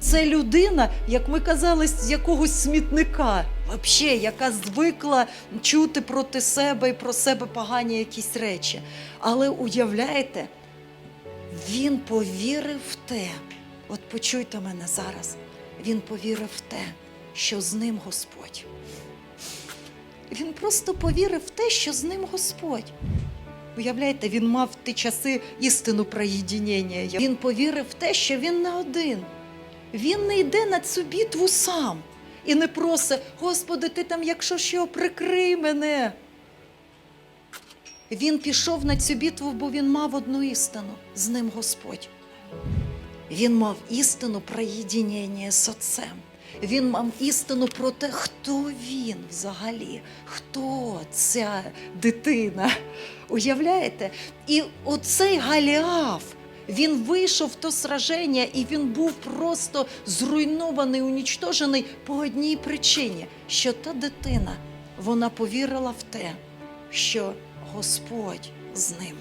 Це людина, як ми казали, з якогось смітника, вообще, яка звикла чути проти себе і про себе погані якісь речі. Але уявляєте, він повірив в те, от почуйте мене зараз, він повірив в те, що з ним Господь. Він просто повірив в те, що з ним Господь. Уявляєте, він мав в ті часи істину про. Він повірив в те, що він не один. Він не йде на цю битву сам і не просить, Господи, ти там, якщо що, прикрий мене. Він пішов на цю битву, бо він мав одну істину з ним Господь. Він мав істину про єдінення з Отцем. Він мав істину про те, хто він взагалі, хто ця дитина. Уявляєте? І оцей Галіаф, він вийшов в то сраження, і він був просто зруйнований, унічтожений по одній причині, що та дитина вона повірила в те, що Господь з ним.